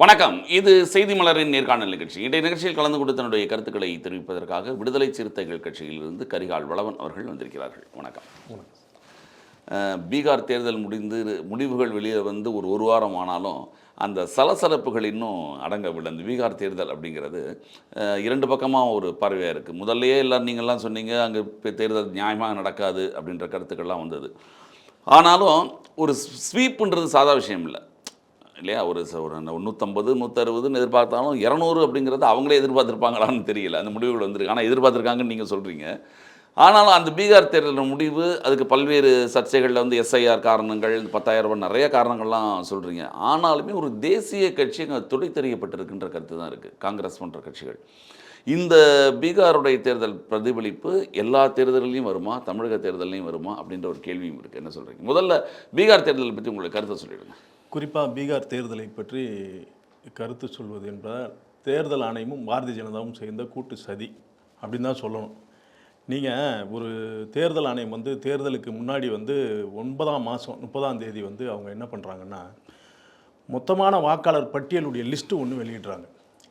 வணக்கம். இது செய்தி மலரின் நேர்காணல் நிகழ்ச்சி. இன்றைய நிகழ்ச்சியில் கலந்து கொண்டு தன்னுடைய கருத்துக்களை தெரிவிப்பதற்காக விடுதலை சிறுத்தைகள் கட்சியிலிருந்து கரிகால் வளவன் அவர்கள் வந்திருக்கிறார்கள். வணக்கம். பீகார் தேர்தல் முடிந்து முடிவுகள் வெளியே வந்து ஒரு ஒரு வாரம் ஆனாலும் அந்த சலசலப்புகள் இன்னும் அடங்கவில்லை அந்த பீகார் தேர்தல் அப்படிங்கிறது இரண்டு பக்கமாக ஒரு பார்வையாக இருக்குது முதல்லயே எல்லாம் நீங்கள்லாம் சொன்னீங்க அங்கே தேர்தல் நியாயமாக நடக்காது அப்படின்ற கருத்துக்கள்லாம் வந்தது. ஆனாலும் ஒரு ஸ்வீப்புன்றது சாதா விஷயம் இல்லை. இல்லையா? ஒரு ஒரு நூற்றம்பது நூற்றறுபதுன்னு எதிர்பார்த்தாலும் இரநூறு அப்படிங்கிறது அவங்களே எதிர்பார்த்துருப்பாங்களான்னு தெரியல. அந்த முடிவுகள் வந்திருக்கு. ஆனால் எதிர்பார்த்துருக்காங்கன்னு நீங்கள் சொல்கிறீங்க ஆனாலும் அந்த பீகார் தேர்தலின் முடிவு அதுக்கு பல்வேறு சர்ச்சைகளில் வந்து எஸ்ஐஆர் காரணங்கள் பத்தாயிரம் ரூபாய் நிறைய காரணங்கள்லாம் சொல்கிறீங்க ஆனாலுமே ஒரு தேசிய கட்சி அங்கே துடை தெரியப்பட்டிருக்குன்ற கருத்து தான் இருக்குது காங்கிரஸ் போன்ற கட்சிகள். இந்த பீகாருடைய தேர்தல் பிரதிபலிப்பு எல்லா தேர்தல்லையும் வருமா? தமிழக தேர்தல்லையும் வருமா? அப்படின்ற ஒரு கேள்வியும் இருக்குது என்ன சொல்கிறீங்க முதல்ல பீகார் தேர்தலை பற்றி உங்களுக்கு கருத்தை சொல்லிவிடுங்க குறிப்பாக பீகார் தேர்தலை பற்றி கருத்து சொல்வது என்றால் தேர்தல் ஆணையமும் பாரதிய ஜனதாவும் சேர்ந்த கூட்டு சதி அப்படின்னு தான் சொல்லணும். நீங்கள் ஒரு தேர்தல் ஆணையம் வந்து தேர்தலுக்கு முன்னாடி வந்து ஒன்பதாம் மாதம் முப்பதாம் தேதி வந்து அவங்க என்ன பண்ணுறாங்கன்னா மொத்தமான வாக்காளர் பட்டியலுடைய லிஸ்ட்டு ஒன்று வெளியிடுறாங்க.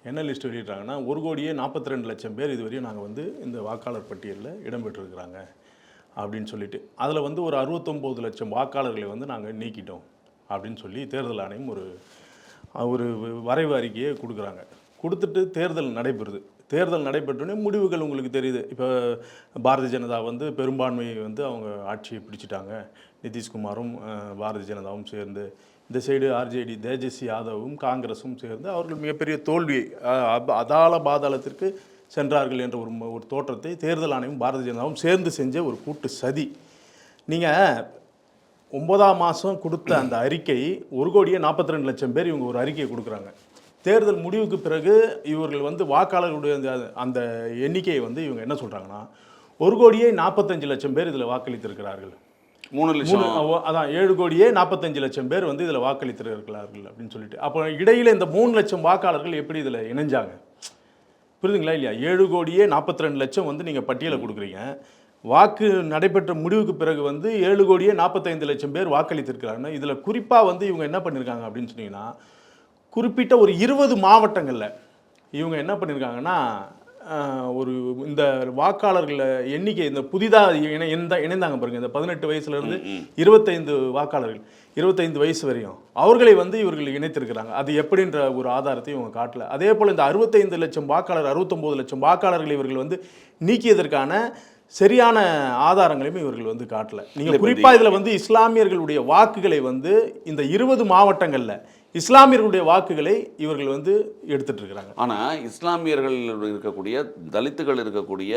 என்ன லிஸ்ட் வெளியிடுறாங்கன்னா ஒரு கோடியே நாற்பத்தி ரெண்டு லட்சம் பேர் இதுவரையும் நாங்கள் வந்து இந்த வாக்காளர் பட்டியலில் இடம்பெற்றிருக்கிறாங்க அப்படின்னு சொல்லிட்டு அதில் வந்து ஒரு அறுபத்தொம்போது லட்சம் வாக்காளர்களை வந்து நாங்கள் நீக்கிட்டோம். அப்படின்னு சொல்லி தேர்தல் ஆணையம் ஒரு ஒரு வரைவு அறிக்கையை கொடுக்குறாங்க. கொடுத்துட்டு தேர்தல் நடைபெறுது. தேர்தல் நடைபெற்றோடனே முடிவுகள் உங்களுக்கு தெரியுது. இப்போ பாரதிய ஜனதா வந்து பெரும்பான்மையை வந்து அவங்க ஆட்சியை பிடிச்சிட்டாங்க. நிதிஷ்குமாரும் பாரதிய ஜனதாவும் சேர்ந்து இந்த சைடு ஆர்ஜேடி தேஜஸ்வி யாதவும் காங்கிரஸும் சேர்ந்து அவர்கள் மிகப்பெரிய தோல்வியை அதால பாதாளத்திற்கு சென்றார்கள் என்ற ஒரு ஒரு தோற்றத்தை தேர்தல் ஆணையம் பாரதிய ஜனதாவும் சேர்ந்து செஞ்ச ஒரு கூட்டு சதி. நீங்கள் ஒன்பதாம் மாதம் கொடுத்த அந்த அறிக்கை ஒரு கோடியே நாற்பத்தி ரெண்டு லட்சம் பேர் இவங்க ஒரு அறிக்கையை கொடுக்குறாங்க. தேர்தல் முடிவுக்கு பிறகு இவர்கள் வந்து வாக்காளர்களுடைய அந்த அந்த எண்ணிக்கையை வந்து இவங்க என்ன சொல்கிறாங்கன்னா ஒரு கோடியே நாற்பத்தஞ்சு லட்சம் பேர் இதில் வாக்களித்திருக்கிறார்கள். மூணு லட்சம். அதான் ஏழு கோடியே நாற்பத்தஞ்சு லட்சம் பேர் வந்து இதில் வாக்களித்திருக்கிறார்கள் அப்படின்னு சொல்லிட்டு. அப்போ இடையில இந்த மூணு லட்சம் வாக்காளர்கள் எப்படி இதில் இணைஞ்சாங்க? புரியுதுங்களா இல்லையா? ஏழு கோடியே நாற்பத்தி ரெண்டு லட்சம் வந்து நீங்கள் பட்டியலை கொடுக்குறீங்க. வாக்கு நடைபெற்ற முடிவுக்கு பிறகு வந்து ஏழு கோடியே நாற்பத்தைந்து லட்சம் பேர் வாக்களித்திருக்கிறாங்க. இதில் குறிப்பாக வந்து இவங்க என்ன பண்ணியிருக்காங்க அப்படின்னு சொன்னீங்கன்னா குறிப்பிட்ட ஒரு இருபது மாவட்டங்களில் இவங்க என்ன பண்ணியிருக்காங்கன்னா ஒரு இந்த வாக்காளர்கள் எண்ணிக்கை இந்த புதிதாக இணை இணைந்த இணைந்தாங்க பாருங்க இந்த பதினெட்டு வயசுலேருந்து இருபத்தைந்து வாக்காளர்கள் இருபத்தைந்து வயசு வரையும் அவர்களை வந்து இவர்கள் இணைத்திருக்கிறாங்க. அது எப்படின்ற ஒரு ஆதாரத்தை இவங்க காட்டல. அதே போல் இந்த அறுபத்தைந்து லட்சம் வாக்காளர் அறுபத்தொம்போது லட்சம் வாக்காளர்களை இவர்கள் வந்து நீக்கியதற்கான சரியான ஆதாரங்களையும் இவர்கள் வந்து காட்டல. நீங்க இல்ல, இப்ப குறிப்பா இதுல வந்து இஸ்லாமியர்களுடைய வாக்குகளை வந்து இந்த இருபது மாவட்டங்கள்ல இஸ்லாமியர்களுடைய வாக்குகளை இவர்கள் வந்து எடுத்துட்டு இருக்கிறாங்க. ஆனால் இஸ்லாமியர்கள் இருக்கக்கூடிய தலித்துகள் இருக்கக்கூடிய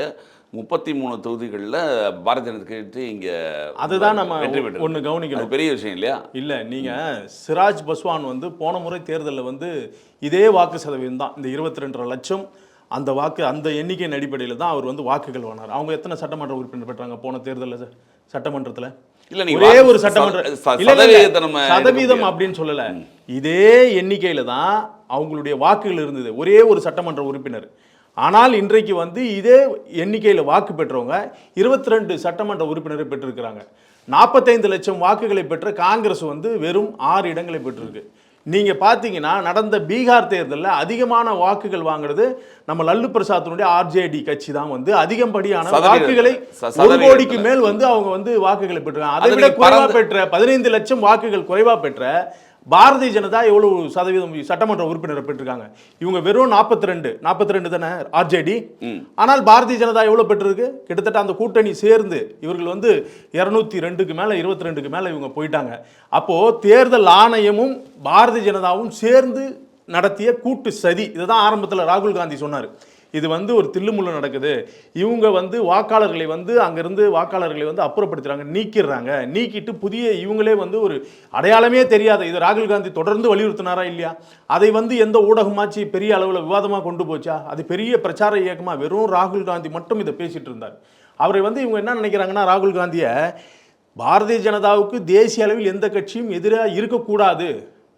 முப்பத்தி மூணு தொகுதிகளில் பாரதிய ஜனதா கட்சி இங்கே அதுதான் நம்ம ஒண்ணு கவனிக்கணும். பெரிய விஷயம் இல்லையா? இல்ல நீங்க சிராஜ் பஸ்வான் வந்து போன முறை தேர்தலில் வந்து இதே வாக்கு சதவீதம் தான். இந்த இருபத்தி ரெண்டரை லட்சம் அந்த வாக்கு அந்த எண்ணிக்கையின் அடிப்படையில் தான் அவர் வந்து வாக்குகள் வாங்கினார். அவங்க எத்தனை சட்டமன்ற உறுப்பினர் பெற்றாங்க போன தேர்தலில் சட்டமன்றத்துல? இல்ல, ஒரே ஒரு சட்டமன்ற சதவீதம். அப்படின்னு சொல்லல. இதே எண்ணிக்கையில தான் அவங்களுடைய வாக்குகள் இருந்தது. ஒரே ஒரு சட்டமன்ற உறுப்பினர். ஆனால் இன்றைக்கு வந்து இதே எண்ணிக்கையில் வாக்கு பெற்றவங்க இருபத்தி ரெண்டு சட்டமன்ற உறுப்பினரை பெற்றிருக்கிறாங்க. நாற்பத்தைந்து லட்சம் வாக்குகளை பெற்ற காங்கிரஸ் வந்து வெறும் ஆறு இடங்களை பெற்றிருக்கு. நீங்க பார்த்தீங்கன்னா நடந்த பீகார் தேர்தலில் அதிகமான வாக்குகள் வாங்குறது நம்ம லல்லு பிரசாத்தினுடைய ஆர்ஜேடி கட்சி தான் வந்து அதிகப்படியான. வாக்குகளை ஒரு. கோடிக்கு மேல் வந்து அவங்க வந்து வாக்குகளை பெற்றிருக்காங்க அதை விட நீங்க குறைவா பறந்து- பெற்ற பதினைந்து லட்சம் வாக்குகள் குறைவா பெற்ற பாரதிய ஜனதா எவ்வளவு சதவீதம் சட்டமன்ற உறுப்பினரை பெற்றிருக்காங்க? இவங்க வெறும் நாற்பத்தி ரெண்டு நாற்பத்தி ரெண்டு தானே ஆர்ஜேடி ஆனால் பாரதிய ஜனதா எவ்வளவு பெற்றிருக்கு? கிட்டத்தட்ட அந்த கூட்டணி சேர்ந்து இவர்கள் வந்து இருநூத்தி ரெண்டுக்கு மேல இருபத்தி ரெண்டுக்கு மேல இவங்க போயிட்டாங்க. அப்போ தேர்தல் ஆணையமும் பாரதிய ஜனதாவும் சேர்ந்து நடத்திய கூட்டு சதி. இதுதான் ஆரம்பத்தில் ராகுல் காந்தி சொன்னார். இது வந்து ஒரு தில்லுமுள்ளு நடக்குது. இவங்க வந்து வாக்காளர்களை வந்து அங்கேருந்து வாக்காளர்களை வந்து அப்புறப்படுத்துகிறாங்க நீக்கிடுறாங்க. நீக்கிட்டு புதிய இவங்களே வந்து ஒரு அடையாளமே தெரியாத இது ராகுல் காந்தி தொடர்ந்து வலியுறுத்தினாரா இல்லையா? அதை வந்து எந்த ஊடகமாச்சு பெரிய அளவில் விவாதமாக கொண்டு போச்சா? அது பெரிய பிரச்சார இயக்கமாக வெறும் ராகுல் காந்தி மட்டும் இதை பேசிகிட்டு இருந்தார். அவரை வந்து இவங்க என்ன நினைக்கிறாங்கன்னா ராகுல் காந்தியை பாரதிய ஜனதாவுக்கு தேசிய அளவில் எந்த கட்சியும் எதிராக இருக்கக்கூடாது.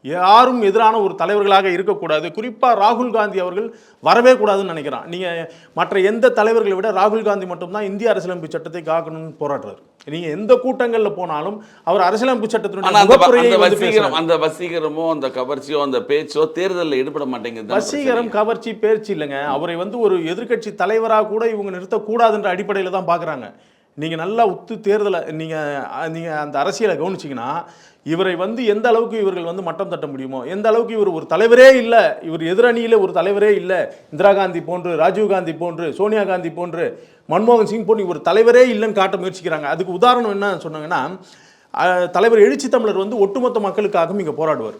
யாரும் எதிரான ஒரு தலைவர்களாக இருக்கக்கூடாது. குறிப்பாக ராகுல் காந்தி அவர்கள் வரவே கூடாதுன்னு நினைக்கிறான். நீங்கள் மற்ற எந்த தலைவர்களை விட ராகுல் காந்தி மட்டும்தான் இந்திய அரசியலமைப்பு சட்டத்தை காக்கணும்னு போராடுறாரு. நீங்க எந்த கூட்டங்கள்ல போனாலும் அவர் அரசியலமைப்பு சட்டத்தினுடைய அந்த வசீகரம். அந்த கவர்ச்சியோ அந்த பேச்சோ தேர்தலில் ஈடுபட மாட்டேங்குது வசீகரம். கவர்ச்சி பேர்ச்சி இல்லைங்க. அவரை வந்து ஒரு எதிர்க்கட்சி தலைவராக கூட இவங்க நிறுத்தக்கூடாதுன்ற அடிப்படையில் தான் பார்க்குறாங்க நீங்கள் நல்லா உத்து தேர்தலை நீங்கள் நீங்கள் அந்த அரசியலை கவனிச்சிங்கன்னா இவரை வந்து எந்த அளவுக்கு இவர்கள் வந்து மட்டம் தட்ட முடியுமோ எந்த அளவுக்கு இவர் ஒரு தலைவரே இல்லை இவர் எதிரணியில் ஒரு தலைவரே இல்லை இந்திரா காந்தி போன்று ராஜீவ் காந்தி போன்று சோனியா காந்தி போன்று மன்மோகன் சிங் போன்று இவர் தலைவரே இல்லைன்னு காட்ட முயற்சிக்கிறாங்க. அதுக்கு உதாரணம் என்ன சொன்னாங்கன்னா தலைவர் எழுச்சி தமிழர் வந்து ஒட்டுமொத்த மக்களுக்காகவும் இங்கே போராடுவார்.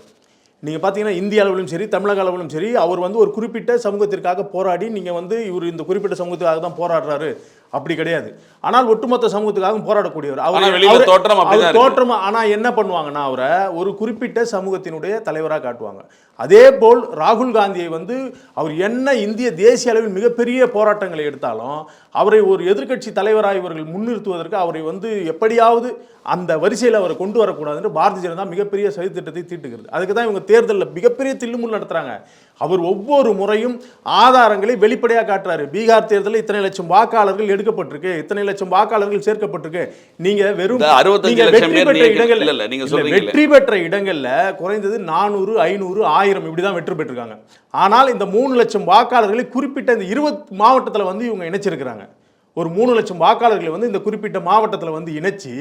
நீங்கள் பார்த்தீங்கன்னா இந்திய அளவிலும் சரி தமிழக அளவிலும் சரி அவர் வந்து ஒரு குறிப்பிட்ட சமூகத்திற்காக போராடி நீங்கள் வந்து இவர் இந்த குறிப்பிட்ட சமூகத்துக்காக தான் போராடுறாரு. அப்படி கிடையாது. ஆனால் ஒட்டுமொத்த சமூகத்துக்காகவும் போராடக்கூடியவர். அவரு- தோற்றம் அவர். தோற்றம் ஆனால் என்ன பண்ணுவாங்கன்னா அவரை ஒரு குறிப்பிட்ட சமூகத்தினுடைய தலைவராக காட்டுவாங்க. அதே போல் ராகுல் காந்தியை வந்து அவர் என்ன இந்திய தேசிய அளவில் மிகப்பெரிய போராட்டங்களை எடுத்தாலும் அவரை ஒரு எதிர்க்கட்சி தலைவராக இவர்கள் முன்னிறுத்துவதற்கு அவரை வந்து எப்படியாவது அந்த வரிசையில் அவரை கொண்டு வரக்கூடாதுன்னு பாரதிய ஜனதா மிகப்பெரிய சதித்திட்டத்தை தீட்டுகிறது. அதுக்கு தான் இவங்க தேர்தலில் மிகப்பெரிய தில்லுமுல் நடத்துறாங்க. அவர் ஒவ்வொரு முறையும் ஆதாரங்களை வெளிப்படையாக காட்டுறாரு. பீகார் தேர்தலில் இத்தனை லட்சம் வாக்காளர்கள் எடுக்கப்பட்டிருக்கு. இத்தனை லட்சம் வாக்காளர்கள் சேர்க்கப்பட்டிருக்கு. நீங்க வெறும் இந்த 65 நீங்க லட்சம் வெற்றி பெற்ற இடங்கள்ல சொல்றீங்கல்ல. வெற்றி பெற்ற இடங்கள்ல குறைந்தது நானூறு ஐநூறு ஆயிரம் இப்படி தான் வெற்றி பெற்றிருக்காங்க. ஆனால் இந்த மூணு லட்சம் வாக்காளர்களை குறிப்பிட்ட இந்த இருபது மாவட்டத்தில் வந்து இவங்க இணைச்சிருக்கிறாங்க. ஒரு மூணு லட்சம் வாக்காளர்களை வந்து இந்த குறிப்பிட்ட மாவட்டத்தில் வந்து இணைச்சி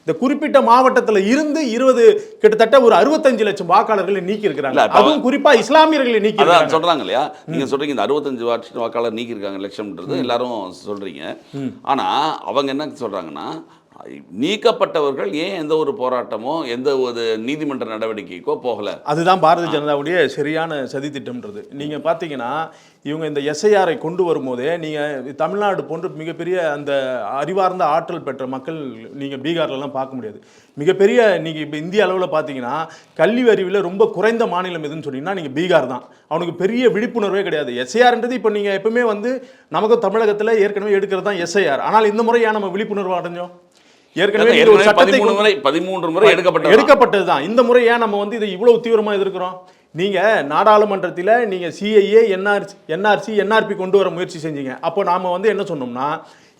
இந்த குறிப்பிட்ட மாவட்டத்தில் இருந்து இருபது கிட்டத்தட்ட ஒரு அறுபத்தஞ்சு லட்சம் வாக்காளர்களை நீக்கி இருக்கிறாங்க அதுவும் குறிப்பா இஸ்லாமியர்களை நீக்கி அதான். சொல்றாங்க இல்லையா? நீங்க சொல்றீங்க இந்த அறுபத்தஞ்சு வாட்சி வாக்காளர் நீக்கியிருக்காங்க லட்சம்ன்றது எல்லாரும் சொல்றீங்க. ஆனா அவங்க என்ன சொல்றாங்கன்னா நீக்கப்பட்டவர்கள் ஏன் எந்த ஒரு போராட்டமோ எந்த ஒரு நீதிமன்ற நடவடிக்கைக்கோ போகலை? அதுதான் பாரதிய ஜனதாவுடைய சரியான சதி திட்டம்ன்றது. பார்த்தீங்கன்னா இவங்க இந்த எஸ்ஐஆரை கொண்டு வரும்போதே நீங்கள் தமிழ்நாடு போன்று மிகப்பெரிய அந்த அறிவார்ந்த ஆற்றல் பெற்ற மக்கள் நீங்கள் பீகார்லலாம் பார்க்க முடியாது. மிகப்பெரிய நீங்கள் இப்போ இந்திய அளவில் பார்த்தீங்கன்னா கல்வி அறிவில் ரொம்ப குறைந்த மாநிலம் எதுன்னு சொன்னீங்கன்னா நீங்கள் பீகார் தான். அவனுக்கு பெரிய விழிப்புணர்வே கிடையாது. எஸ்ஐஆர்ன்றது இப்போ நீங்கள் எப்பவுமே வந்து நமக்கு தமிழகத்தில் ஏற்கனவே எடுக்கிறது தான் எஸ்ஐஆர் ஆனால் இந்த முறையாக நம்ம விழிப்புணர்வு அடைஞ்சோம்? ஏற்கனவே ஒரு சட்டத்தை முறை பதிமூன்று முறை எடுக்கப்பட்டது? எடுக்கப்பட்டது தான். இந்த முறை ஏன் நம்ம வந்து இதை இவ்வளவு தீவிரமா எதிர்க்கிறோம்? நீங்க நாடாளுமன்றத்தில் நீங்க சிஐஏ என்ஆர்சி என்ஆர்சி என்ஆர்பி கொண்டு வர முயற்சி செஞ்சீங்க. அப்போ நாம வந்து என்ன சொன்னோம்னா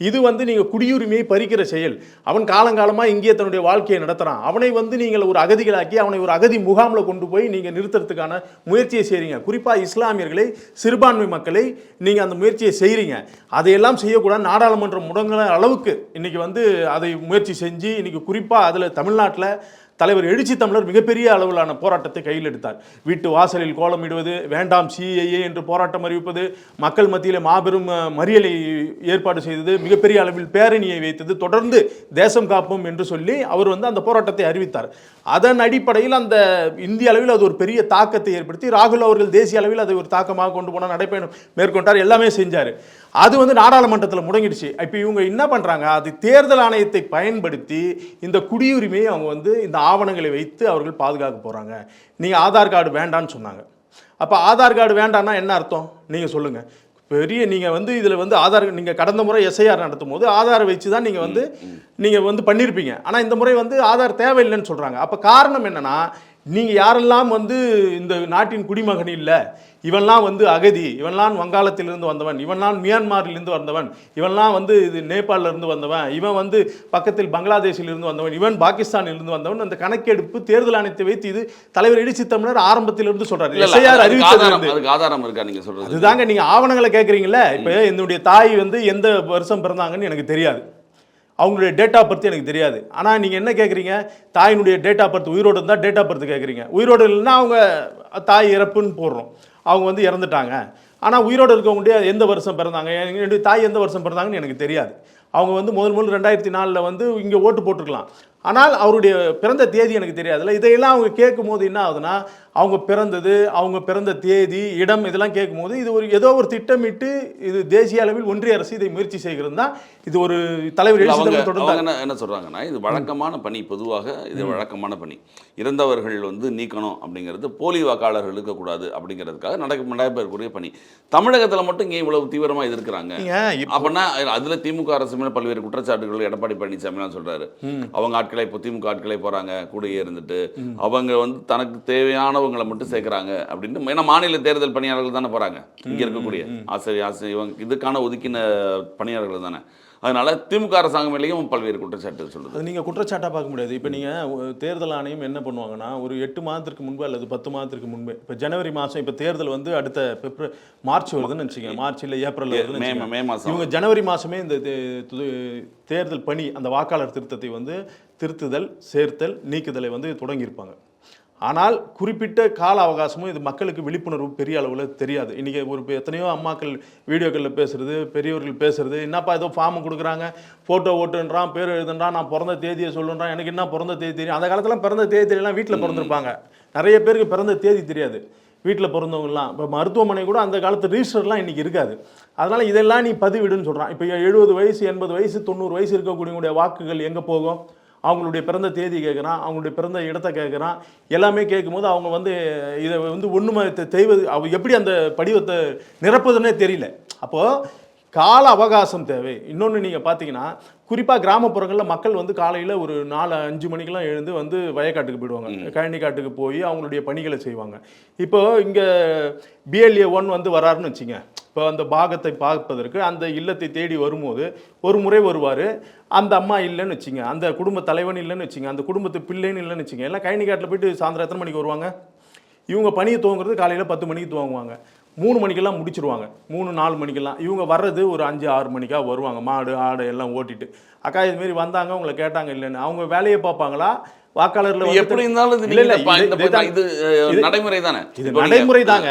இது வந்து நீங்கள் குடியுரிமையை பறிக்கிற செயல். அவன் காலங்காலமாக இங்கே தன்னுடைய வாழ்க்கையை நடத்துறான். அவனை வந்து நீங்கள் ஒரு அகதிகளாக்கி அவனை ஒரு அகதி முகாமில் கொண்டு போய் நீங்கள் நிறுத்துறதுக்கான முயற்சியை செய்கிறீங்க குறிப்பாக இஸ்லாமியர்களை சிறுபான்மை மக்களை நீங்கள் அந்த முயற்சியை செய்கிறீங்க அதையெல்லாம் செய்யக்கூடாது. நாடாளுமன்றம் முடங்குற அளவுக்கு இன்றைக்கி வந்து அதை முயற்சி செஞ்சு இன்றைக்கி குறிப்பாக அதில் தமிழ்நாட்டில் தலைவர் எழுச்சி தமிழர் மிகப்பெரிய அளவிலான போராட்டத்தை கையில் எடுத்தார். வீட்டு வாசலில் கோலமிடுவது வேண்டாம் சிஐஏ என்று போராட்டம் அறிவிப்பது மக்கள் மத்தியில் மாபெரும் மறியலை ஏற்பாடு செய்தது மிகப்பெரிய அளவில் பேரணியை வைத்தது தொடர்ந்து தேசம் காப்போம் என்று சொல்லி அவர் வந்து அந்த போராட்டத்தை அறிவித்தார். அதன் அடிப்படையில் அந்த இந்திய அளவில் அது ஒரு பெரிய தாக்கத்தை ஏற்படுத்தி ராகுல் அவர்கள் தேசிய அளவில் அதை ஒரு தாக்கமாக கொண்டு போன நடைபயணம் மேற்கொண்டார் எல்லாமே செஞ்சார். அது வந்து நாடாளுமன்றத்தில் முடங்கிடுச்சு. இப்போ இவங்க என்ன பண்ணுறாங்க அது தேர்தல் ஆணையத்தை பயன்படுத்தி இந்த குடியுரிமையை அவங்க வந்து இந்த ஆவணங்களை வைத்து அவர்கள் பாதுகாக்க போகிறாங்க நீங்கள் ஆதார் கார்டு வேண்டான்னு சொன்னாங்க. அப்போ ஆதார் கார்டு வேண்டாம்னா என்ன அர்த்தம்? நீங்கள் சொல்லுங்கள் பெரிய நீங்கள் வந்து இதில் வந்து ஆதார் நீங்கள் கடந்த முறை எஸ்ஐஆர் நடத்தும் போது ஆதாரை வச்சு தான் நீங்கள் வந்து நீங்கள் வந்து பண்ணியிருப்பீங்க ஆனால் இந்த முறை வந்து ஆதார் தேவையில்லைன்னு சொல்கிறாங்க அப்போ காரணம் என்னன்னா நீங்கள் யாரெல்லாம் வந்து இந்த நாட்டின் குடிமகன் இல்லை இவன்லாம் வந்து அகதி இவன்லாம் வங்காளத்திலிருந்து வந்தவன் இவன்லாம் மியான்மாரிலிருந்து வந்தவன் இவன்லாம் வந்து இது நேபாளில இருந்து வந்தவன் இவன் வந்து பக்கத்தில் பங்களாதேஷில் இருந்து வந்தவன் இவன் பாகிஸ்தானில் இருந்து வந்தவன் அந்த கணக்கெடுப்பு தேர்தல் ஆணையத்தை வைத்து இது தலைவர் எழுச்சி தமிழர் ஆரம்பத்திலிருந்து சொல்றாரு. எஸ்ஐஆர் அறிவித்தது ஆதாரம் இருக்கா நீங்க சொல்றது? அதுதாங்க நீங்க ஆவணங்களை கேட்குறீங்களே இப்போ என்னுடைய தாய் வந்து எந்த வருஷம் பிறந்தாங்கன்னு எனக்கு தெரியாது. அவங்களுடைய டேட் ஆஃப் பர்த் எனக்கு தெரியாது. ஆனால் நீங்கள் என்ன கேட்குறீங்க தாயினுடைய டேட் ஆஃப் பர்த் உயிரோடு இருந்தால் டேட் ஆஃப் பர்த் கேட்குறீங்க உயிரோடு இல்லைன்னா அவங்க தாய் இறப்புன்னு போடுறோம். அவங்க வந்து இறந்துட்டாங்க. ஆனால் உயிரோடு இருக்கவங்களுடைய எந்த வருஷம் பிறந்தாங்க? என்னுடைய தாய் எந்த வருஷம் பிறந்தாங்கன்னு எனக்கு தெரியாது. அவங்க வந்து முதல் முதல் ரெண்டாயிரத்தி நாலில் வந்து இங்கே ஓட்டு போட்டிருக்கலாம். ஆனால் அவருடைய பிறந்த தேதி எனக்கு தெரியாதுல்ல. இதையெல்லாம் அவங்க கேட்கும் போது என்ன ஆகுதுன்னா அவங்க பிறந்தது அவங்க பிறந்த தேதி இடம் இதெல்லாம் கேட்கும்போது இது ஒரு ஏதோ ஒரு திட்டமிட்டு இது தேசிய அளவில் ஒன்றிய அரசு இதை முயற்சி செய்கிறது தான் இது ஒரு தலைவர் தொடர்ந்து என்ன சொல்றாங்கன்னா இது வழக்கமான பணி பொதுவாக இது வழக்கமான பணி. இறந்தவர்கள் வந்து நீக்கணும் அப்படிங்கிறது போலி வாக்காளர்கள் இருக்கக்கூடாது அப்படிங்கிறதுக்காக நடக்க நடைபெறக்கூடிய பணி. தமிழகத்துல மட்டும் இங்கே இவ்வளவு தீவிரமா எதிர்க்கிறாங்க. அப்படின்னா அதுல திமுக அரசு மேல பல்வேறு குற்றச்சாட்டுகள் எடப்பாடி பழனிசாமிலாம் சொல்றாரு. அவங்க ஆட்களை இப்போ திமுக ஆட்களே போறாங்க கூடயே இருந்துட்டு. அவங்க வந்து தனக்கு தேவையானவர்கள் நல்லவங்களை மட்டும் சேர்க்குறாங்க அப்படின்னு ஏன்னா மாநில தேர்தல் பணியாளர்கள் தானே போகிறாங்க இங்கே இருக்கக்கூடிய ஆசிரியர் ஆசிரியர் இவங்க இதுக்கான ஒதுக்கின பணியாளர்கள் தானே. அதனால திமுக அரசாங்கம் மேலேயும் பல்வேறு குற்றச்சாட்டு சொல்லுது நீங்கள் குற்றச்சாட்டாக பார்க்க முடியாது. இப்போ நீங்கள் தேர்தல் ஆணையம் என்ன பண்ணுவாங்கன்னா ஒரு எட்டு மாதத்திற்கு முன்பு அல்லது பத்து மாதத்திற்கு முன்பு இப்போ ஜனவரி மாதம் இப்போ தேர்தல் வந்து அடுத்த பிப்ர மார்ச் வருதுன்னு வச்சுக்கோங்க. மார்ச் இல்லை ஏப்ரல் வருதுன்னு மே மாதம் இவங்க ஜனவரி மாதமே இந்த தேர்தல் பணி அந்த வாக்காளர் திருத்தத்தை வந்து திருத்துதல் சேர்த்தல் நீக்குதலை வந்து தொடங்கியிருப்பாங்க. ஆனால் குறிப்பிட்ட கால அவகாசமும் இது மக்களுக்கு விழிப்புணர்வு பெரிய அளவில் தெரியாது. இன்றைக்கி ஒரு எத்தனையோ அம்மாக்கள் வீடியோக்களில் பேசுறது பெரியவர்கள் பேசுறது என்னப்பா ஏதோ ஃபார்ம் கொடுக்குறாங்க ஃபோட்டோ ஓட்டுன்றான் பேர் எழுதுன்றான் நான் பிறந்த தேதியை சொல்லுன்றான் எனக்கு என்ன பிறந்த தேதி தெரியும்? அந்த காலத்தில் பிறந்த தேதி தெரியலாம் வீட்டில் பிறந்திருப்பாங்க. நிறைய பேருக்கு பிறந்த தேதி தெரியாது. வீட்டில் பிறந்தவங்கலாம். இப்போ மருத்துவமனை கூட அந்த காலத்து ரிஜிஸ்டர்லாம் இன்றைக்கி இருக்காது. அதனால் இதெல்லாம் நீ பதிவிடுன்னு சொல்கிறான் இப்போ எழுபது வயசு எண்பது வயசு தொண்ணூறு வயசு இருக்கக்கூடியவங்களுடைய வாக்குகள் எங்கே போகும்? அவங்களுடைய பிறந்த தேதி கேட்குறான் அவங்களுடைய பிறந்த இடத்த கேட்குறான் எல்லாமே கேட்கும்போது அவங்க வந்து இதை வந்து ஒன்றுமே தெய்வது அவ எப்படி அந்த படிவத்தை நிரப்புதுன்னே தெரியல. அப்போது கால அவகாசம் தேவை. இன்னொன்று நீங்கள் பார்த்தீங்கன்னா குறிப்பாக கிராமப்புறங்களில் மக்கள் வந்து காலையில் ஒரு நாலு அஞ்சு மணிக்கெல்லாம் எழுந்து வந்து வயக்காட்டுக்கு போயிடுவாங்க. கழனி காட்டுக்கு போய் அவங்களுடைய பணிகளை செய்வாங்க. இப்போ இங்கே பிஎல்ஏ ஒன் வந்து வராருன்னு வச்சுங்க. இப்போ அந்த பாகத்தை பார்ப்பதற்கு அந்த இல்லத்தை தேடி வரும்போது ஒரு முறை வருவார். அந்த அம்மா இல்லைன்னு வச்சுங்க அந்த குடும்ப தலைவன் இல்லைன்னு வச்சுங்க அந்த குடும்பத்து பிள்ளைன்னு இல்லைன்னு வச்சுங்க எல்லாம் கழனி காட்டில் போயிட்டு சாயந்தரம் எத்தனை மணிக்கு வருவாங்க? இவங்க பணியை துவங்குறது காலையில் பத்து மணிக்கு துவங்குவாங்க. மூணு மணிக்கெல்லாம் முடிச்சிருவாங்க. மூணு நாலு மணிக்கெல்லாம். இவங்க வர்றது ஒரு அஞ்சு ஆறு மணிக்காக வருவாங்க. மாடு ஆடு எல்லாம் ஓட்டிட்டு. அக்கா இதுமாரி வந்தாங்க உங்களை கேட்டாங்க இல்லைன்னு. அவங்க வேலையை பார்ப்பாங்களா? வந்துட்டு- எப்படி இருந்தாலும் இல்ல, இல்ல, இது- நடைமுறை தானே? இது நடைமுறை தாங்க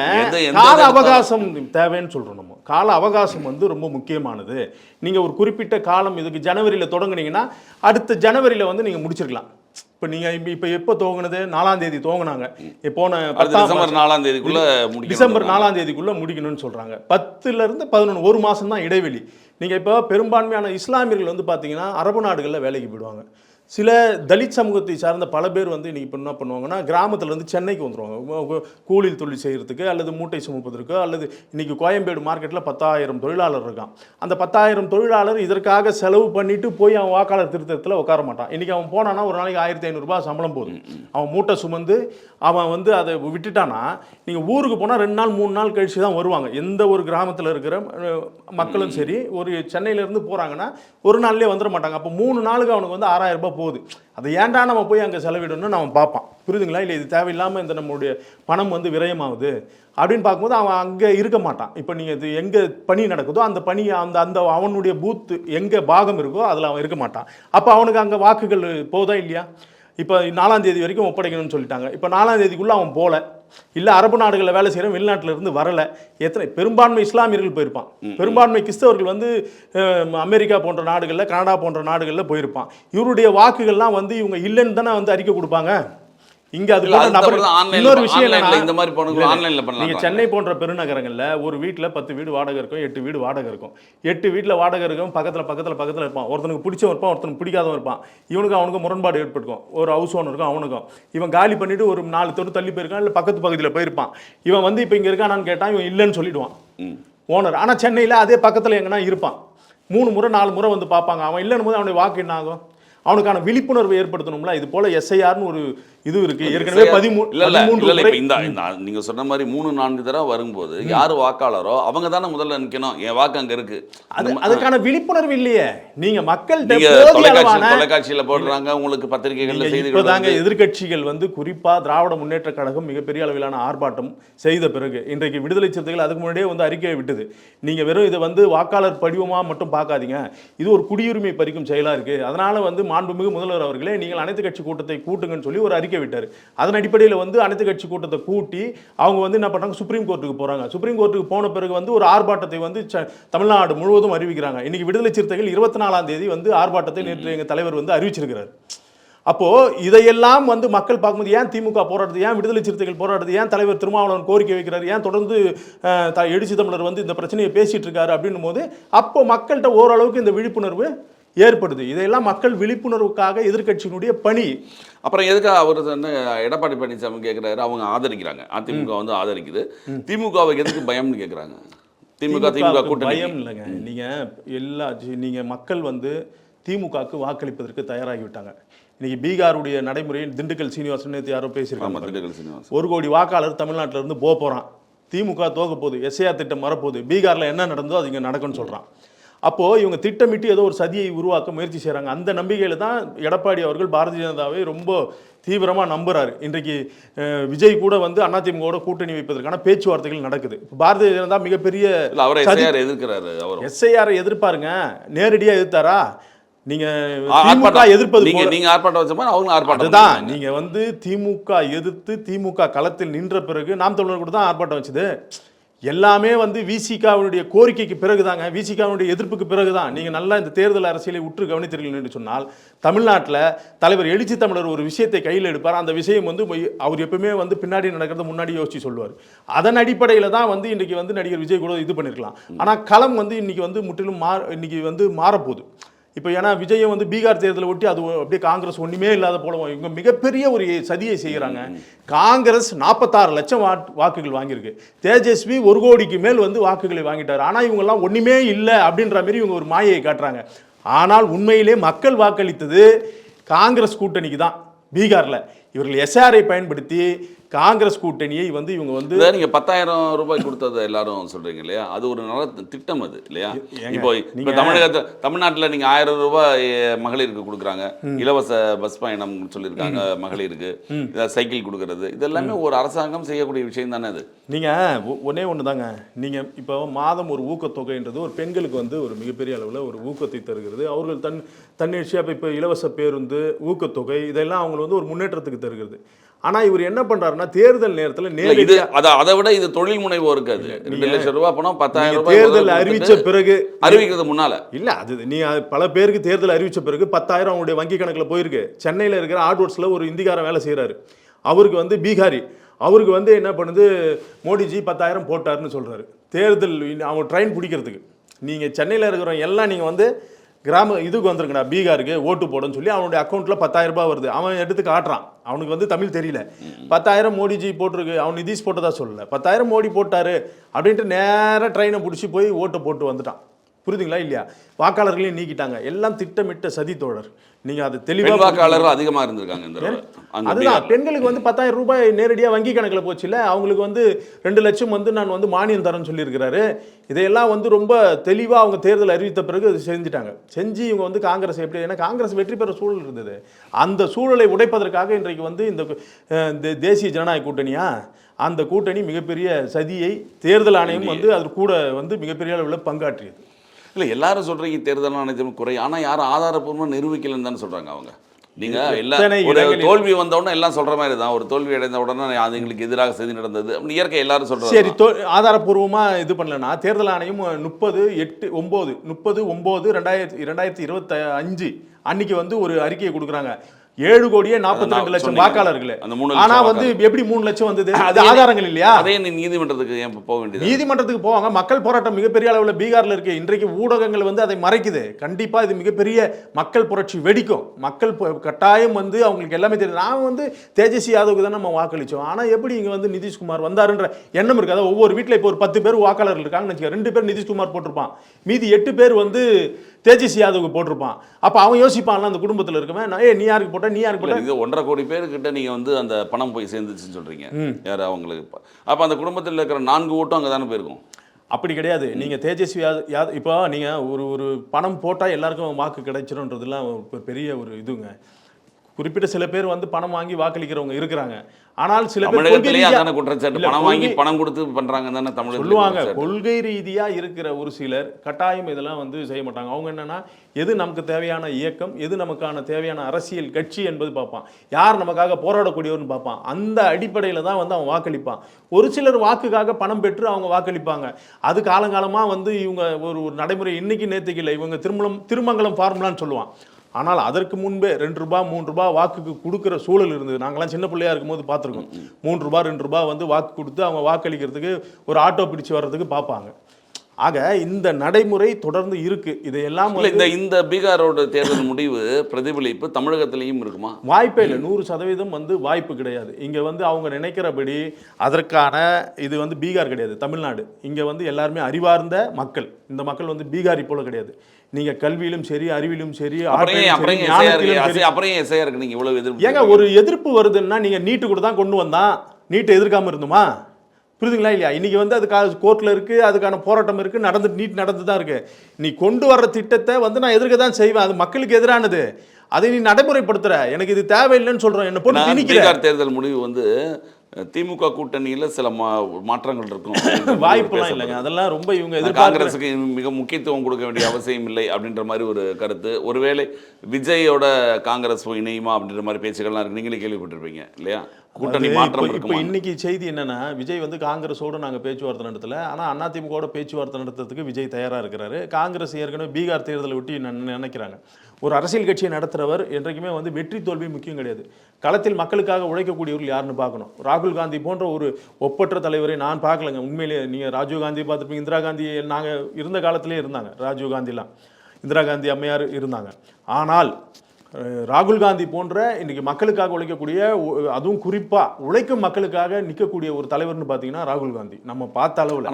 கால அவகாசம் தேவைன்னு சொல்றோம் நம்ம. கால அவகாசம் வந்து ரொம்ப முக்கியமானது. நீங்க ஒரு குறிப்பிட்ட காலம் இதுக்கு ஜனவரியில தொடங்குனீங்கன்னா அடுத்த ஜனவரியில வந்து நீங்க முடிச்சிருக்கலாம். இப்போ நீங்க இப்ப- இப்ப எப்போ துவங்குனது? நாலாம் தேதி துவங்குனாங்க. போன டிசம்பர் நாலாம் தேதிக்குள்ள டிசம்பர் நாலாம் தேதிக்குள்ள முடிக்கணும்னு சொல்றாங்க. பத்துல இருந்து பதினொன்று ஒரு மாசம் தான் இடைவெளி. நீங்க இப்போ பெரும்பான்மையான இஸ்லாமியர்கள் வந்து பாத்தீங்கன்னா அரபு நாடுகளில் வேலைக்கு போயிடுவாங்க. சில தலித் சமூகத்தை சார்ந்த பல பேர் வந்து இன்றைக்கி இப்போ என்ன பண்ணுவாங்கன்னா கிராமத்தில் வந்து சென்னைக்கு வந்துடுவாங்க கூலில் தொழில் செய்கிறதுக்கு அல்லது மூட்டை சுமப்பதற்கு அல்லது இன்றைக்கி கோயம்பேடு மார்க்கெட்டில் பத்தாயிரம் தொழிலாளர் இருக்கான். அந்த பத்தாயிரம் தொழிலாளர் இதற்காக செலவு பண்ணிவிட்டு போய் அவன் வாக்காளர் திருத்தத்தில் உட்கார மாட்டான். இன்றைக்கி அவன் போனான்னா ஒரு நாளைக்கு ஆயிரத்தி ஐநூறுரூபா சம்பளம் போதும். அவன் மூட்டை சுமந்து அவன் வந்து அதை விட்டுட்டானா நீங்கள் ஊருக்கு போனால் ரெண்டு நாள் மூணு நாள் கழிச்சு தான் வருவாங்க. எந்த ஒரு கிராமத்தில் இருக்கிற மக்களும் சரி ஒரு சென்னையிலேருந்து போகிறாங்கன்னா ஒரு நாள்லேயே வந்துட மாட்டாங்க. அப்போ மூணு நாளுக்கு அவனுக்கு வந்து ஆறாயிரம் ரூபாய் போகுது. அதை ஏன்டா நம்ம போய் அங்கே செலவிடணும்னு அவன் பார்ப்பான். புரியுதுங்களா? இல்லை இது தேவையில்லாமல் இந்த நம்மளுடைய பணம் வந்து விரயமாகுது அப்படின்னு பார்க்கும்போது அவன் அங்கே இருக்க மாட்டான். இப்போ நீங்கள் இது எங்கே பணி நடக்குதோ அந்த பணி அந்த அந்த அவனுடைய பூத்து எங்கே பாகம் இருக்கோ அதில் அவன் இருக்க மாட்டான். அப்போ அவனுக்கு அங்கே வாக்குகள் போதா இல்லையா? இப்போ நாலாம் தேதி வரைக்கும் ஒப்படைக்கணும்னு சொல்லிட்டாங்க. இப்போ நாலாம் தேதிக்குள்ளே அவன் போகல இல்லை அரபு நாடுகளில் வேலை செய்கிறவன் வெளிநாட்டுல இருந்து வரல. எத்தனை பெரும்பான்மை இஸ்லாமியர்கள் போயிருப்பான். பெரும்பான்மை கிறிஸ்தவர்கள் வந்து அமெரிக்கா போன்ற நாடுகளில் கனடா போன்ற நாடுகளில் போயிருப்பான். இவருடைய வாக்குகள்லாம் வந்து இவங்க இல்லைன்னு தானே வந்து அறிக்கை கொடுப்பாங்க? இங்க அது நபர் இன்னொரு விஷயம் என்னன்னா இந்த மாதிரி போனவங்க இல்ல, இல்ல. online ல பண்ணலாம் நீங்க சென்னை போன்ற பெருநகரங்கள்ல ஒரு வீட்ல பத்து வீடு வாடகை இருக்கும் எட்டு வீடு வாடகை இருக்கும் எட்டு வீட்ல வாடகை இருக்கும் பக்கத்துல பக்கத்துல பக்கத்துல இருப்பான். ஒருத்தனுக்கு பிடிச்சவன் இருப்பான் ஒருத்தனுக்கு பிடிக்காதவன் இருப்பான். இவனுக்கு அவனுக்கு முரண்பாடு ஏற்பட்டுக்கும். ஒரு ஹவுஸ் ஓனருக்கும் அவனுக்கும். இவன் காலி பண்ணிட்டு ஒரு நாலு தெரு தள்ளி போயிருக்கான் இல்ல பக்கத்து பகுதியில் போயிருப்பான். இவன் வந்து இப்போ இங்க இருக்கானான்னு கேட்டான் இவன் இல்லைன்னு சொல்லிடுவான். ஓனர் ஆனா சென்னையில அதே பக்கத்துல எங்கன்னா இருப்பான். மூணு முறை நாலு முறை வந்து பார்ப்பாங்க. அவன் இல்லைன்னு போது அவனுடைய வாக்கு என்ன ஆகும்? அவனுக்கான விழிப்புணர்வு ஏற்படுத்தணும்ல. இது போல எஸ்ஐஆர்னு ஒரு இது இருக்கு. ஏற்கனவே பதிமூணு இல்ல இப்ப இந்த நீங்க சொன்ன மாதிரி மூணு நான்கு தடவை வரும்போது யாரு வாக்காளரோ அவங்க தானே முதல்ல நிக்கணும். என் வாக்கு அங்க இருக்கு. அது அதுக்கான விழிப்புணர்வு இல்லையே. நீங்க தொலைக்காட்சி அளவான தொலைக்காட்சியில போடுறாங்க. உங்களுக்கு பத்திரிகைகள்ல நீங்க செய்திகள். எதிர்க்கட்சிகள் வந்து குறிப்பா திராவிட முன்னேற்ற கழகம் மிகப்பெரிய அளவிலான ஆர்ப்பாட்டம் செய்த பிறகு இன்றைக்கு விடுதலை சிறுத்தைகள் அதுக்கு முன்னாடியே வந்து அறிக்கையை விட்டது. நீங்க வெறும் இதை வந்து வாக்காளர் படிவமா மட்டும் பார்க்காதீங்க. இது ஒரு குடியுரிமை பறிக்கும் செயலா இருக்கு. அதனால வந்து மாண்புமிகு முதல்வர் அவர்களே நீங்கள் அனைத்து கட்சி கூட்டத்தை கூட்டுங்கன்னு சொல்லி ஒரு அறிக்கை விட்டார். அதன் அடிப்படையில் வந்து அனைத்து கட்சி கூட்டத்தை கூட்டி அவங்க வந்து என்ன பண்ணுறாங்க சுப்ரீம் கோர்ட்டுக்கு போறாங்க. சுப்ரீம் கோர்ட்டுக்கு போன பிறகு வந்து ஒரு ஆர்ப்பாட்டத்தை வந்து தமிழ்நாடு முழுவதும் அறிவிக்கிறாங்க. இன்னைக்கு விடுதலை சிறுத்தைகள் இருபத்தி நாலாம் தேதி வந்து ஆர்ப்பாட்டத்தை நேற்று எங்கள் தலைவர் வந்து அறிவிச்சிருக்கிறார். அப்போ இதையெல்லாம் வந்து மக்கள் பார்க்கும்போது ஏன் திமுக போராடுது? ஏன் விடுதலை சிறுத்தைகள் போராடுது? ஏன் தலைவர் திருமாவளவன் கோரிக்கை வைக்கிறார்? ஏன் தொடர்ந்து அஹ், எழுச்சி தமிழர் வந்து இந்த பிரச்சனையை பேசிட்டு இருக்காரு? அப்படின்னும் போது அப்போ மக்கள்கிட்ட ஓரளவுக்கு இந்த விழிப்புணர்வு ஏற்படுது. இதையெல்லாம் மக்கள் விழிப்புணர்வுக்காக எதிர்க்கட்சியினுடைய பணி. அப்புறம் எதுக்கு அவர் என்ன எடப்பாடி பழனிசாமி கேக்குறாரு? அவங்க ஆதரிக்கிறாங்க. அதிமுக வந்து ஆதரிக்குது. திமுகவை எதுக்கு பயம்னு கேக்குறாங்க? திமுக திமுக கூட்டணி. பயம் இல்லைங்க. நீங்க எல்லா ஜி- நீங்க மக்கள் வந்து திமுகவுக்கு வாக்களிப்பதற்கு தயாராகி விட்டாங்க இன்னைக்கு பீகாருடைய நடைமுறை திண்டுக்கல் சீனிவாசன் நேற்று யாரோ பேசியிருக்காங்க திண்டுக்கல் சீனிவாசன். ஒரு கோடி வாக்காளர் தமிழ்நாட்டுல இருந்து போக போகிறான் திமுக தோக்க போகுது. எஸ்ஐஆர் திட்டம் வரப்போகுது. பீகாரில் என்ன நடந்ததோ அது இங்கே நடக்கும்னு சொல்கிறான் அப்போது இவங்க திட்டமிட்டு ஏதோ ஒரு சதியை உருவாக்க முயற்சி செய்கிறாங்க அந்த நம்பிக்கையில் தான் எடப்பாடி அவர்கள் பாரதிய ஜனதாவை ரொம்ப தீவிரமாக நம்புறாரு. இன்றைக்கு விஜய் கூட வந்து அதிமுகவோட கூட்டணி வைப்பதற்கான பேச்சுவார்த்தைகள் நடக்குது. பாரதிய ஜனதா மிகப்பெரிய அவரை எஸ்ஐஆர் எதிர்க்கிறாரு அவரும். எஸ்ஐஆர் எதிர்ப்பாருங்க. நேரடியாக எதிர்த்தாரா? நீங்க திமுக எதிர்ப்பது நீங்க ஆர்ப்பாட்டம் வச்ச மாதிரி அவங்க ஆர்ப்பாட்டம் பண்ணாங்க. நீங்க வந்து திமுக எதிர்த்து திமுக களத்தில் நின்ற பிறகு நாம் தமிழர் கூட தான் ஆர்ப்பாட்டம் வச்சது. எல்லாமே வந்து விசிகாவுடைய கோரிக்கைக்கு பிறகுதாங்க. விசிகாவுடைய எதிர்ப்புக்கு பிறகு தான் நீங்கள் நல்லா இந்த தேர்தல் அரசியலை உற்று கவனித்தீர்கள் என்று சொன்னால் தமிழ்நாட்டில் தலைவர் எழுச்சி தமிழர் ஒரு விஷயத்தை கையில் எடுப்பார். அந்த விஷயம் வந்து அவர் எப்பவுமே வந்து பின்னாடி நடக்கிறத முன்னாடி யோசிச்சு சொல்லுவார். அதன் அடிப்படையில் தான் வந்து இன்றைக்கி வந்து நடிகர் விஜய் கூட இது பண்ணிருக்கலாம். ஆனால் களம் வந்து இன்றைக்கி வந்து முற்றிலும் மா இன்னைக்கு வந்து மாறப்போகுது. இப்போ ஏன்னா விஜயம் வந்து பீகார் தேர்தலை ஒட்டி அது அப்படியே காங்கிரஸ் ஒன்றுமே இல்லாத போல இவங்க மிகப்பெரிய ஒரு சதியை செய்கிறாங்க காங்கிரஸ் நாற்பத்தாறு லட்சம் வாக்குகள் வாங்கியிருக்கு. தேஜஸ்வி ஒரு கோடிக்கு மேல் வந்து வாக்குகளை வாங்கிட்டார். ஆனால் இவங்கெல்லாம் ஒன்றுமே இல்லை அப்படின்ற மாதிரி இவங்க ஒரு மாயையை காட்டுறாங்க. ஆனால் உண்மையிலே மக்கள் வாக்களித்தது காங்கிரஸ் கூட்டணிக்கு தான் பீகாரில். இவர்கள் எஸ்ஆரை பயன்படுத்தி காங்கிரஸ் கூட்டணியை வந்து இவங்க வந்து நீங்க பத்தாயிரம் ரூபாய் கொடுத்ததை எல்லாரும் சொல்றீங்க இல்லையா? அது ஒரு நல்ல திட்டம் அது இல்லையா? இப்போ இப்போ நீங்க- தமிழகத்துல தமிழ்நாட்டுல நீங்க ஆயிரம் ரூபாய் மகளிருக்கு கொடுக்குறாங்க. இலவச பஸ் பயணம் சொல்லியிருக்காங்க மகளிருக்கு. சைக்கிள் கொடுக்கறது இது எல்லாமே ஒரு அரசாங்கம் செய்யக்கூடிய விஷயம் தானே அது. நீங்கள் ஒன்றே ஒன்று தாங்க. நீங்கள் இப்போ மாதம் ஒரு ஊக்கத்தொகைன்றது ஒரு பெண்களுக்கு வந்து ஒரு மிகப்பெரிய அளவில் ஒரு ஊக்கத்தை தருகிறது. அவர்கள் தன் தன்னிச்சையாக இப்போ இலவச பேருந்து ஊக்கத்தொகை இதெல்லாம் அவங்களுக்கு வந்து ஒரு முன்னேற்றத்துக்கு தருகிறது. ஆனால் இவர் என்ன பண்ணுறாருன்னா தேர்தல் நேரத்தில் இல்ல, இது அதை அதை விட இது தொழில் முனைவோருக்கு அது ரெண்டு லட்சம் ரூபாய் பணம் பத்தாயிரம் ரூபாய் தேர்தல் கொடுத்துட்டு பிறகு அறிவிக்கிறது முன்னால. இல்லை அது நீ பல பேருக்கு தேர்தல் அறிவிச்ச பிறகு பத்தாயிரம் அவங்களுடைய வங்கி கணக்கில் போயிருக்கு. சென்னையில் இருக்கிற ஆட்வர்ட்ஸில் ஒரு இந்திக்காரன் வேலை செய்கிறாரு அவருக்கு வந்து பீகாரி. அவருக்கு வந்து என்ன பண்ணுது? மோடிஜி பத்தாயிரம் போட்டாருன்னு சொல்கிறாரு தேர்தல் அவன் ட்ரெயின் பிடிக்கிறதுக்கு. நீங்கள் சென்னையில் இருக்கிறவங்க எல்லாம் நீங்கள் வந்து கிராம இதுக்கு வந்துருங்கடா பீகாருக்கு ஓட்டு போடுன்னு சொல்லி அவனுடைய அக்கௌண்ட்டில் பத்தாயிரம் ரூபாய் வருது. அவன் எடுத்து காட்டுறான். அவனுக்கு வந்து தமிழ் தெரியல. பத்தாயிரம் மோடிஜி போட்டிருக்கு. அவன் நிதிஷ் போட்டதா சொல்லலை. பத்தாயிரம் மோடி போட்டாரு அப்படின்ட்டு நேராக ட்ரெயினை பிடிச்சி போய் ஓட்டை போட்டு வந்துட்டான். புரியுதுங்களா இல்லையா? வாக்காளர்களையும் நீக்கிட்டாங்க. எல்லாம் திட்டமிட்ட சதி தோழர். நீங்க அது பெண் தெளிவாக வாக்காளர்கள் அதிகமா இருந்திருக்காங்க இந்த அதுதான். பெண்களுக்கு வந்து பத்தாயிரம் ரூபாய் நேரடியாக வங்கி கணக்கில் போச்சுல்ல அவங்களுக்கு வந்து ரெண்டு லட்சம் வந்து நான் வந்து மானியம் தரேன்னு சொல்லியிருக்கிறாரு. இதையெல்லாம் வந்து ரொம்ப தெளிவாக அவங்க தேர்தல் அறிவித்த பிறகு அது செஞ்சுட்டாங்க. செஞ்சு இவங்க வந்து காங்கிரஸ் எப்படி ஏன்னா காங்கிரஸ் வெற்றி பெற சூழல் இருந்தது. அந்த சூழலை உடைப்பதற்காக இன்றைக்கு வந்து இந்த தேசிய ஜனநாயக கூட்டணியா அந்த கூட்டணி மிகப்பெரிய சதியை தேர்தல் ஆணையம் வந்து அது கூட வந்து மிகப்பெரிய அளவில் பங்காற்றியது. இல்ல எல்லாரும் சொல்றீங்க தேர்தல் ஆணையத்தின் குறை. ஆனா யாரும் ஆதாரப்பூர்வமா நிரூபிக்கலன்னு தானே சொல்றாங்க அவங்க. நீங்க எல்லா எத்தனை ஒரு தோல்வி வந்த உடனே எல்லாம் சொல்ற மாதிரி தான். ஒரு தோல்வி அடைந்த உடனே அது எங்களுக்கு எதிராக செய்தி நடந்தது. அப்படின்னு இயற்கை எல்லாரும் சொல்றாங்க சரி தோ ஆதாரப்பூர்வமாக இது பண்ணலன்னா தேர்தல் ஆணையம் முப்பது எட்டு ஒம்பது முப்பது ஒம்பது ரெண்டாயிரத்தி ரெண்டாயிரத்தி இருபத்தி அஞ்சு அன்னைக்கு வந்து ஒரு அறிக்கையை கொடுக்குறாங்க. ஏழு கோடியே நாற்பத்தி ரெண்டு லட்சம். வாக்காளர்கள். ஆனா வந்து எப்படி மூணு லட்சம் வந்தது? அது ஆதாரங்கள் இல்லையா? அதே நீதிமன்றத்துக்கு ஏன் போக வேண்டியது? நீதிமன்றத்துக்கு போவாங்க. மக்கள் போராட்டம் மிகப்பெரிய அளவில் பீகார்ல இருக்கு. இன்றைக்கு ஊடகங்கள் வந்து அதை மறைக்குது. கண்டிப்பா இது மிகப்பெரிய மக்கள் புரட்சி வெடிக்கும். மக்கள் கட்டாயம் வந்து அவங்களுக்கு எல்லாமே தெரியும். நான் வந்து தேஜஸ்வி யாதவுக்கு தான் நம்ம வாக்களிச்சோம். ஆனா எப்படி இங்க வந்து நிதிஷ்குமார் வந்தாருன்ற எண்ணம் இருக்கு. அதாவது ஒவ்வொரு வீட்ல இப்போ ஒரு பத்து பேர் வாக்காளர்கள் இருக்காங்கன்னு வச்சுக்க ரெண்டு பேர் நிதிஷ்குமார் போட்டிருப்பான். மீதி எட்டு பேர் வந்து தேஜஸ்வி யாதவுக்கு போட்டிருப்பான். அப்ப அவன் யோசிப்பான்ல அந்த குடும்பத்துல இருக்கவன் ஏய் நீ யாருக்கு போட்ட? நீ யாருக்கு போட்ட? இது ஒன்றரை கோடி பேருக்கிட்ட நீங்க வந்து அந்த பணம் போய் சேர்ந்துச்சுன்னு சொல்றீங்க. யார் அவங்களுக்கு? அப்ப அந்த குடும்பத்தில் இருக்கிற நான்கு ஓட்டும் அங்க தானே போயிருக்கும்? அப்படி கிடையாது. நீங்க தேஜஸ்வி யாத- இப்போ நீங்க ஒரு ஒரு பணம் போட்டா எல்லாருக்கும் வாக்கு கிடைச்சிரும்ன்றதுலாம் ஒரு பெரிய ஒரு இதுங்க. குறிப்பிட்ட சில பேர் வந்து பணம் வாங்கி வாக்களிக்கிறவங்க இருக்கிறாங்க. ஆனால் சில பேர் குற்றச்சாட்டு. பணம் வாங்கி பணம் கொடுத்து பண்றாங்க தானே தமிழகத்தில் சொல்லுவாங்க. கொள்கை ரீதியா இருக்கிற ஒரு சிலர் கட்டாயம் இதெல்லாம் வந்து செய்ய மாட்டாங்க. அவங்க என்னன்னா எது நமக்கு தேவையான இயக்கம் எது நமக்கான தேவையான அரசியல் கட்சி என்பது பார்ப்பான். யார் நமக்காக போராடக்கூடியவர்னு பார்ப்பான். அந்த அடிப்படையில் தான் வந்து அவன் வாக்களிப்பான். ஒரு சிலர் வாக்குக்காக பணம் பெற்று அவங்க வாக்களிப்பாங்க. அது காலங்காலமா வந்து இவங்க ஒரு ஒரு நடைமுறை இன்னைக்கு நேத்துக்கு இல்லை. இவங்க திருமணம் திருமங்கலம் ஃபார்முலான்னு சொல்லுவான். ஆனால் அதற்கு முன்பே ரெண்டு ரூபாய் மூணு ரூபாய் வாக்குக்கு கொடுக்குற சூழல் இருந்தது. நாங்களாம் சின்ன பிள்ளையா இருக்கும்போது பார்த்துருக்கோம். மூன்று ரூபாய் ரெண்டு ரூபாய் வந்து வாக்கு கொடுத்து அவங்க வாக்களிக்கிறதுக்கு ஒரு ஆட்டோ பிடிச்சு வர்றதுக்கு பார்ப்பாங்க. ஆக இந்த நடைமுறை தொடர்ந்து இருக்கு. இதையெல்லாம் இந்த இந்த பீகாரோட தேர்தல் முடிவு பிரதிபலிப்பு தமிழகத்திலையும் இருக்குமா? வாய்ப்பே இல்லை. நூறு சதவீதம் வந்து வாய்ப்பு கிடையாது. இங்கே வந்து அவங்க நினைக்கிறபடி அதற்கான இது வந்து பீகார் கிடையாது தமிழ்நாடு. இங்கே வந்து எல்லாருமே அறிவார்ந்த மக்கள். இந்த மக்கள் வந்து பீகாரி போல கிடையாது. நீங்கள் கல்வியிலும் சரி அறிவிலும் சரி அப்புறம் எஸ்ஐஆர் இருக்கு? நீங்க இவ்வளவு எதிர்ப்பு ஏங்க ஒரு எதிர்ப்பு வருதுன்னா நீங்கள் நீட்டு கூட தான் கொண்டு வந்தான் நீட்டை எதிர்க்காம இருந்துமா? புரியுதுங்களா இல்லையா? இன்னைக்கு வந்து அதுக்காக கோர்ட்டில் இருக்கு அதுக்கான போராட்டம் இருக்கு நடந்து நீட் நடந்து தான் இருக்கு. நீ கொண்டு வர்ற திட்டத்தை வந்து நான் எதிர்க்க தான் செய்வேன். அது மக்களுக்கு எதிரானது. அதை நீ நடைமுறைப்படுத்துற. எனக்கு இது தேவையில்லைன்னு சொல்றேன் என்ன பீகார் தேர்தல் முடிவு வந்து திமுக கூட்டணியில சில மா- மாற்றங்கள் இருக்கும் வாய்ப்புலாம். இல்லைங்க. அதெல்லாம் ரொம்ப இவங்க காங்கிரஸுக்கு மிக முக்கியத்துவம் கொடுக்க வேண்டிய அவசியம் இல்லை அப்படின்ற மாதிரி ஒரு கருத்து. ஒருவேளை விஜயோட காங்கிரஸ் இணையுமா அப்படின்ற மாதிரி பேச்சுக்கள்லாம் இருக்கு. நீங்களே கேள்விப்பட்டிருப்பீங்க இல்லையா? கூட்டணி மாற்றம் இப்போ- இன்னைக்கு செய்தி என்னன்னா விஜய் வந்து காங்கிரஸோட நாங்க பேச்சுவார்த்தை நடத்தல. ஆனா அதிமுகவோட பேச்சுவார்த்தை நடத்துறதுக்கு விஜய் தயாரா இருக்கிறாரு. காங்கிரஸ் ஏற்கனவே பீகார் தேர்தலை ஒட்டி நன்- நினைக்கிறாங்க. ஒரு அரசியல் கட்சியை நடத்துறவர் என்றைக்குமே வந்து வெற்றி தோல்வி முக்கியம் கிடையாது. களத்தில் மக்களுக்காக உழைக்கக்கூடியவர்கள் யாருன்னு பார்க்கணும். ராகுல் காந்தி போன்ற ஒரு ஒப்பற்ற தலைவரை நான் பார்க்கலங்க. உண்மையிலேயே நீங்க ராஜீவ் காந்தி பார்த்துருப்பீங்க. இந்திரா காந்தி நாங்க இருந்த காலத்திலே இருந்தாங்க. ராஜீவ் காந்திலாம். இந்திரா காந்தி அம்மையார் இருந்தாங்க. ஆனால் ராகுல் காந்தி போன்ற இன்னைக்கு மக்களுக்காக உழைக்கக்கூடிய அதுவும் குறிப்பா உழைக்கும் மக்களுக்காக நிற்கக்கூடிய ஒரு தலைவர்னு பார்த்தீங்கன்னா ராகுல் காந்தி. நம்ம பார்த்த அளவில்.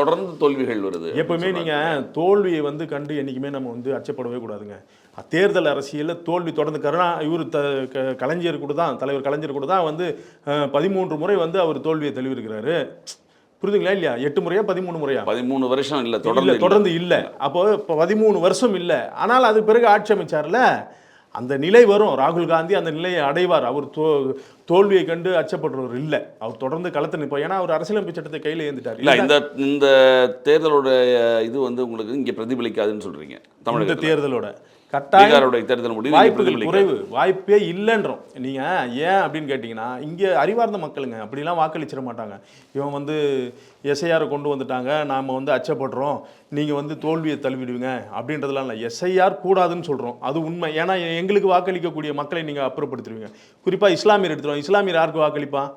தொடர்ந்து தோல்விகள் வருது. எப்பவுமே நீங்க தோல்வியை வந்து கண்டு என்னைக்குமே நம்ம வந்து அச்சப்படவே கூடாதுங்க. தேர்தல் அரசியலில் தோல்வி தொடர்ந்து கருணா இவர் த கலைஞர் கூட தான் தலைவர் கலைஞர் கூட தான் வந்து பதிமூன்று முறை வந்து அவர் தோல்வியை தழுவிருக்கிறாரு புரியுதுங்களா இல்லையா? எட்டு முறையா பதிமூணு முறையா? பதிமூணு வருஷம் இல்ல தொடர்ந்து. தொடர்ந்து இல்ல. அப்போ இப்போ பதிமூணு வருஷம் இல்ல. ஆனால் அது பிறகு ஆட்சி அமைச்சார்ல அந்த நிலை வரும். ராகுல் காந்தி அந்த நிலையை அடைவார். அவர் தோ தோல்வியை கண்டு அச்சப்படுறவர் இல்ல. அவர் தொடர்ந்து களத்தில் நிற்பார் ஏன்னா அவர் அரசியலமைப்பு சட்டத்தை கையில ஏந்துட்டார். இல்ல இந்த இந்த தேர்தலோட இது வந்து உங்களுக்கு இங்க பிரதிபலிக்காதுன்னு சொல்றீங்க இந்த தமிழகத்துல. தேர்தலோட. கட்டாயம் பீகாரோட தேர்தல் முடிவு வாய்ப்புகள். குறைவு. வாய்ப்பே இல்லைன்றோம். நீங்க ஏன் அப்படின்னு கேட்டிங்கன்னா இங்க அறிவார்ந்த மக்களுங்க அப்படிலாம் வாக்களிச்சிட மாட்டாங்க. இவன் வந்து எஸ்ஐஆரை கொண்டு வந்துட்டாங்க நாம வந்து அச்சப்படுறோம். நீங்க வந்து தோல்வியை தழுவிடுவீங்க அப்படின்றதுலாம் இல்லை. எஸ்ஐஆர் கூடாதுன்னு சொல்றோம். அது உண்மை. ஏன்னா எங்களுக்கு வாக்களிக்கக்கூடிய மக்களை நீங்க அப்புறப்படுத்துருவீங்க குறிப்பா இஸ்லாமியர் எடுத்துருவோம் இஸ்லாமியர் யாருக்கு வாக்களிப்பான்?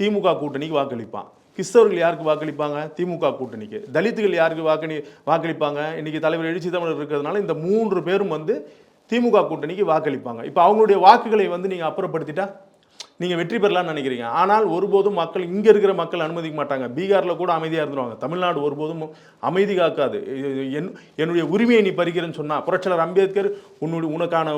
திமுக கூட்டணிக்கு வாக்களிப்பான். கிறிஸ்தவர்கள் யாருக்கு வாக்களிப்பாங்க? திமுக கூட்டணிக்கு. தலித்துகள் யாருக்கு வாக்களி வாக்களிப்பாங்க? இன்றைக்கி தலைவர் எழுச்சி தமிழர் இருக்கிறதுனால இந்த மூன்று பேரும் வந்து திமுக கூட்டணிக்கு வாக்களிப்பாங்க. இப்போ அவங்களுடைய வாக்குகளை வந்து நீங்கள் அப்புறப்படுத்திட்டா? நீங்கள் வெற்றி பெறலாம்னு நினைக்கிறீங்க. ஆனால் ஒருபோதும் மக்கள் இங்கே இருக்கிற மக்கள் அனுமதிக்க மாட்டாங்க. பீகாரில் கூட அமைதியாக இருந்துருவாங்க. தமிழ்நாடு ஒருபோதும் அமைதி காக்காது. என் என்னுடைய உரிமையை நீ பறிக்கிறேன்னு சொன்னால் புரட்சியாளர் அம்பேத்கர் உன்னுடைய உனக்கான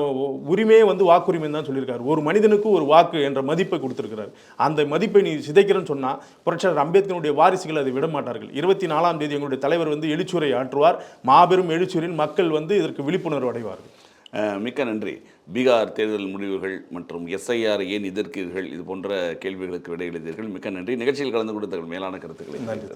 உரிமையே வந்து வாக்குரிமை தான் சொல்லியிருக்காரு. ஒரு மனிதனுக்கு ஒரு வாக்கு என்ற மதிப்பை கொடுத்துருக்கிறார். அந்த மதிப்பை நீ சிதைக்கிறேன்னு சொன்னால் புரட்சியாளர் அம்பேத்கருடைய வாரிசுகள் அதை விட மாட்டார்கள். இருபத்தி நாலாம் தேதி எங்களுடைய தலைவர் வந்து எழுச்சுரை ஆற்றுவார். மாபெரும் எழுச்சுரையில் மக்கள் வந்து இதற்கு விழிப்புணர்வு அடைவார்கள். மிக்க நன்றி. பீகார் தேர்தல் முடிவுகள் மற்றும் எஸ்ஐஆர் ஏன் எதிர்க்கிறீர்கள் இது போன்ற கேள்விகளுக்கு விடை எழுதியீர்கள் மிக்க நன்றி. நிகழ்ச்சியில் கலந்து கொடுத்த மேலான கருத்துக்களை நன்றி